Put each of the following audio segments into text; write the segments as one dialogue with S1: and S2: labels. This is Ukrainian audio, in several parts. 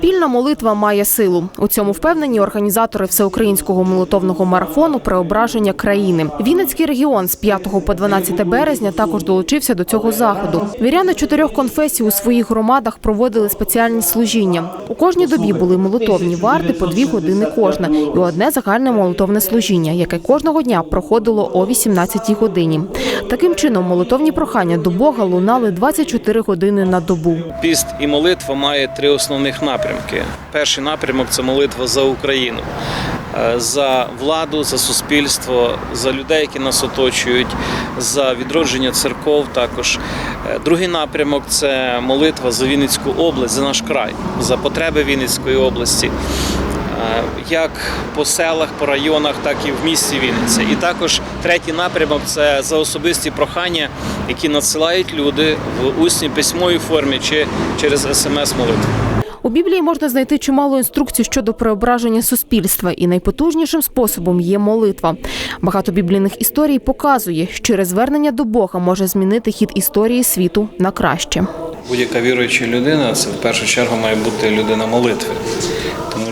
S1: Спільна молитва має силу. У цьому впевнені організатори всеукраїнського молитовного марафону Преображення країни. Вінницький регіон з 5 по 12 березня також долучився до цього заходу. Віряни чотирьох конфесій у своїх громадах проводили спеціальні служіння. У кожній добі були молитовні варти по дві години кожна, і одне загальне молитовне служіння, яке кожного дня проходило о 18 годині. Таким чином, молитовні прохання до Бога лунали 24 години на добу.
S2: Піст і молитва має три основних напрямки. Перший напрямок це молитва за Україну, е, за владу, за суспільство, за людей, які нас оточують, за відродження церков. Також Е, другий напрямок це молитва за Вінницьку область, за наш край, за потреби Вінницької області. е, Як по селах, по районах, так і в місті Вінниці. І також третій напрямок це за особисті прохання, які надсилають люди в усній письмовій формі чи через смс-молитву.
S1: У Біблії можна знайти чимало інструкцій щодо преображення суспільства, і найпотужнішим способом є молитва. Багато біблійних історій показує, що звернення до Бога може змінити хід історії світу на краще.
S2: Будь-яка віруюча людина це в першу чергу має бути людина молитви,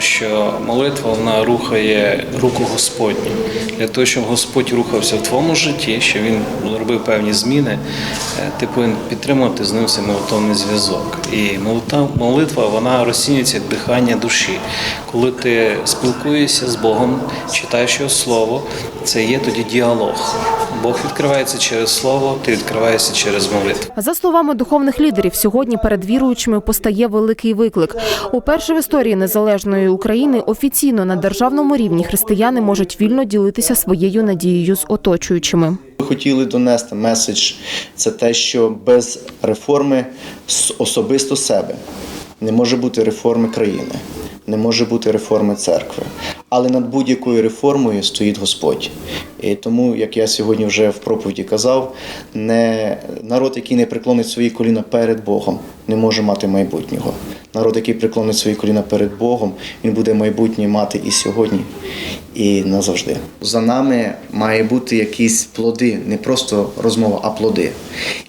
S2: що молитва вона рухає руку Господню. Для того, щоб Господь рухався в твоєму житті, щоб він робив певні зміни, е, ти повинен підтримувати з ним цей молитовний зв'язок. І молитва вона розцінюється як дихання душі. Коли ти спілкуєшся з Богом, читаєш його слово, це є тоді діалог. Бог відкривається через слово, ти відкриваєшся через молитву.
S1: За словами духовних лідерів, сьогодні перед віруючими постає великий виклик. Уперше в історії незалежної України офіційно на державному рівні християни можуть вільно ділитися своєю надією з оточуючими.
S3: Ми хотіли донести меседж це те, що без реформи особисто себе не може бути реформи країни, не може бути реформи церкви. Але над будь-якою реформою стоїть Господь. І тому, як я сьогодні вже в проповіді казав, не народ, який не приклонить свої коліна перед Богом, не може мати майбутнього. Народ, який приклонить свої коліна перед Богом, він буде майбутнє мати і сьогодні, і назавжди. За нами має бути якісь плоди, не просто розмова, а плоди.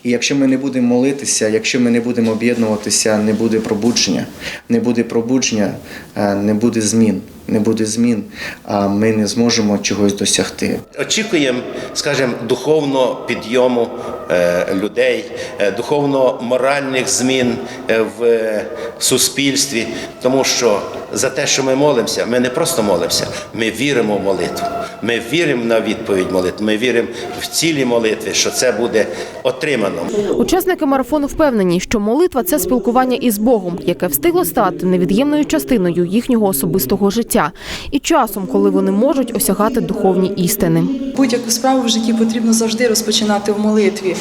S3: І якщо ми не будемо молитися, якщо ми не будемо об'єднуватися, не буде пробудження. Не буде пробудження, е, не буде змін. Не буде змін, а ми не зможемо чогось досягти.
S4: Очікуємо, скажімо, духовного підйому е, людей, е, духовно-моральних змін е, в суспільстві, тому що за те, що ми молимося, ми не просто молимося, ми віримо в молитву. Ми віримо на відповідь молитви, ми віримо в цілі молитви, що це буде отримано.
S1: Учасники марафону впевнені, що молитва це спілкування із Богом, яке встигло стати невід'ємною частиною їхнього особистого життя, і часом, коли вони можуть осягати духовні істини.
S5: Будь-яку справу в житті потрібно завжди розпочинати в молитві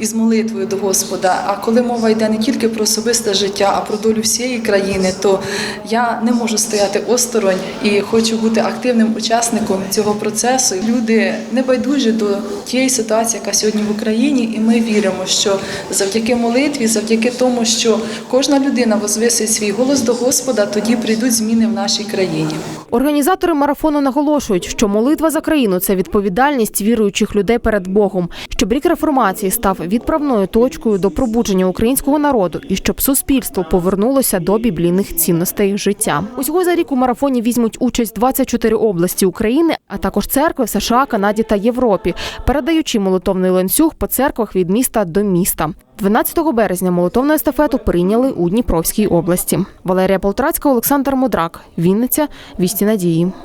S5: із молитвою до Господа. А коли мова йде не тільки про особисте життя, а про долю всієї країни, то я не можу стояти осторонь і хочу бути активним учасником цього процесу. Люди не байдужі до тієї ситуації, яка сьогодні в Україні, і ми віримо, що завдяки молитві, завдяки тому, що кожна людина возвисить свій голос до Господа, тоді прийдуть зміни в нашій країні.
S1: Організатори марафону наголошують, що молитва за країну це відповідальність віруючих людей перед Богом, щоб рік реформації став відправною точкою до пробудження українського народу і щоб суспільство повернулося до біблійних цінностей життя. Усього за рік у марафоні візьмуть участь 24 області України, а також церкви в США, Канаді та Європі, передаючи молитовний ланцюг по церквах від міста до міста. 12 березня молотовну естафету прийняли у Дніпровській області. Валерія Полтрацька, Олександр Мудрак, Вінниця, Вісті Надії.